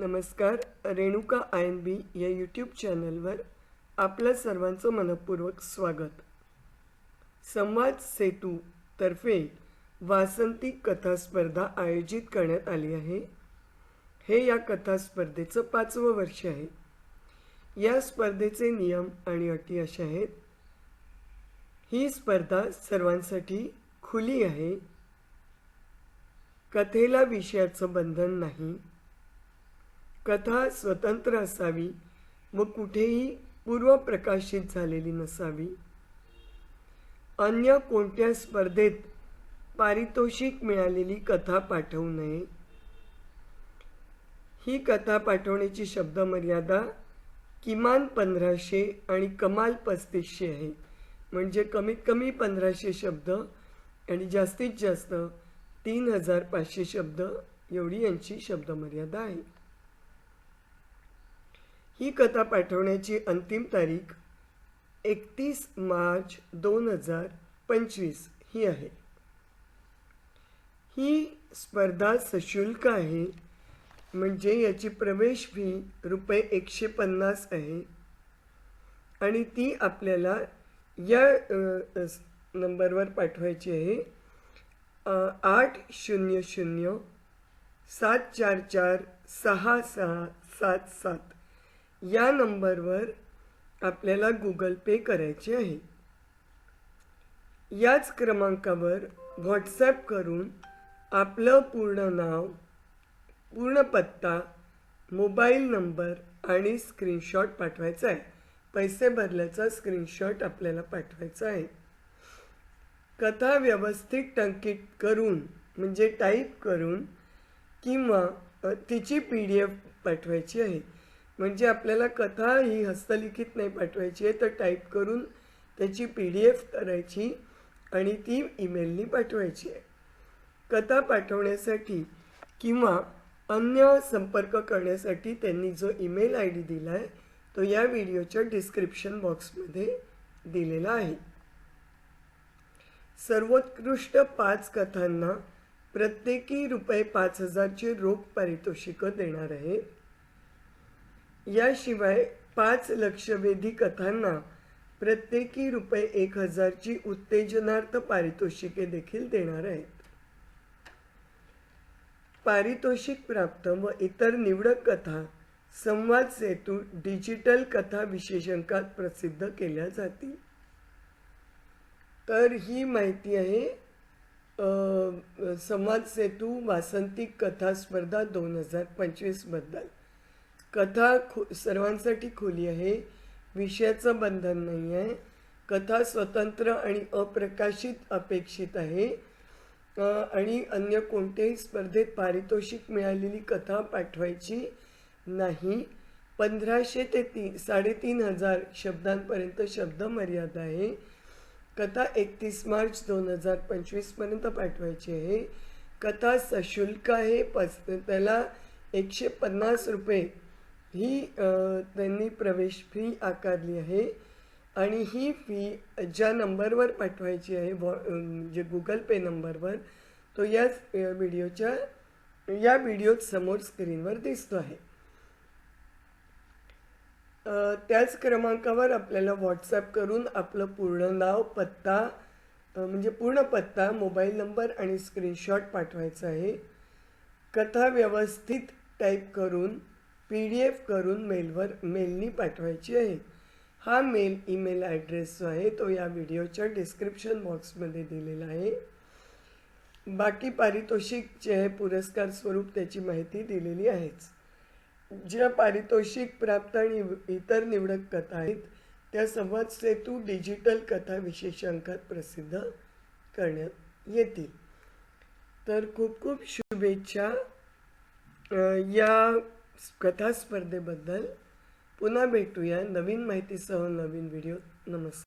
नमस्कार Renuka I N बी या YouTube चॅनलवर आपलं सर्वांचं मनपूर्वक स्वागत. संवाद सेतू तर्फे वासंती कथा स्पर्धा आयोजित करण्यात आली आहे. हे या कथा स्पर्धेचं पाचवं वर्ष आहे. या स्पर्धेचे नियम आणि अटी अशा आहेत. ही स्पर्धा सर्वांसाठी खुली आहे. कथेला विषयाचं बंधन नाही. कथा स्वतंत्र असावी व कुठेही पूर्वप्रकाशित झालेली नसावी. अन्य कोणत्या स्पर्धेत पारितोषिक मिळालेली कथा पाठवू नये? ही कथा पाठवण्याची शब्दमर्यादा किमान पंधराशे आणि कमाल पस्तीसशे आहे. म्हणजे कमीत कमी पंधराशे शब्द आणि जास्तीत जास्त तीन हजार पाचशे शब्द एवढी यांची शब्दमर्यादा आहे. ही कथा पाठवण्याची अंतिम तारीख एकतीस मार्च दोन हजार पंचवीस ही आहे. ही स्पर्धा सशुल्क आहे म्हणजे याची प्रवेश फी रुपये एकशे पन्नास आहे. आणि ती आपल्याला या नंबरवर पाठवायची आहे. आठ शून्य शून्य सात चार चार सहा सहा सात सात. या नंबरवर आपल्याला गुगल पे करायचे आहे. याच क्रमांकावर व्हॉट्सॲप करून आपलं पूर्ण नाव पूर्ण पत्ता मोबाईल नंबर आणि स्क्रीनशॉट पाठवायचा आहे. पैसे भरल्याचा स्क्रीनशॉट आपल्याला पाठवायचा आहे. कथा व्यवस्थित टंकित करून म्हणजे टाईप करून किंवा तिची पी डी एफ पाठवायची आहे. म्हणजे आपल्याला कथा ही हस्तलिखित नाही पाठवायची आहे तर टाईप करून त्याची पी डी एफ करायची आणि ती ईमेलनी पाठवायची आहे. कथा पाठवण्यासाठी किंवा अन्य संपर्क करण्यासाठी त्यांनी जो ईमेल आय डी दिला आहे तो या व्हिडिओच्या डिस्क्रिप्शन बॉक्समध्ये दिलेला आहे. सर्वोत्कृष्ट पाच कथांना प्रत्येकी रुपये पाच हजारचे रोख पारितोषिकं देणार आहे. याशिवाय पाच लक्षवेधी कथांना प्रत्येकी रुपये एक हजारची उत्तेजनार्थ पारितोषिके देखील देणार आहेत. पारितोषिक प्राप्त व इतर निवडक कथा संवाद सेतू डिजिटल कथा विशेषांकात प्रसिद्ध केल्या जातील. तर ही माहिती आहे संवाद सेतू वासंतिक कथा स्पर्धा दोन हजार पंचवीसबद्दल कथा खु सर्वांसाठी खुली आहे. विषयाचं बंधन नाही आहे. कथा स्वतंत्र आणि अप्रकाशित अपेक्षित आहे. आणि अन्य कोणत्याही स्पर्धेत पारितोषिक मिळालेली कथा पाठवायची नाही. पंधराशे ते ती साडेतीन हजार शब्दांपर्यंत शब्द मर्यादा आहे. कथा एकतीस मार्च दोन हजार पंचवीसपर्यंत पाठवायची आहे. कथा सशुल्क आहे. पस त्याला एकशे पन्नास रुपये ही त्यांनी प्रवेश फी आकारली आहे. आणि ही फी ज्या नंबरवर पाठवायची आहे व्हॉ म्हणजे गुगल पे नंबरवर तो याच व्हिडिओच्या या व्हिडिओत समोर स्क्रीनवर दिसतो आहे. त्याच क्रमांकावर आपल्याला व्हॉट्सॲप करून आपलं पूर्ण नाव पत्ता म्हणजे पूर्ण पत्ता मोबाईल नंबर आणि स्क्रीनशॉट पाठवायचा आहे. कथा व्यवस्थित टाईप करून पी डी एफ करून मेलवर मेलनी पाठवायची आहे. हा मेल ईमेल ॲड्रेस जो आहे तो या व्हिडिओच्या डिस्क्रिप्शन बॉक्समध्ये दिलेला आहे. बाकी पारितोषिक जे आहे पुरस्कार स्वरूप त्याची माहिती दिलेली आहेच. ज्या पारितोषिक प्राप्त आणि इतर निवडक कथा आहेत त्या संवाद सेतू डिजिटल कथा विशेषांकात प्रसिद्ध करण्यात येतील. तर खूप खूप शुभेच्छा. या कथा स्पर्धेबद्दल पुन्हा भेटूया. नवीन माहितीसह नवीन व्हिडिओ नमस्कार.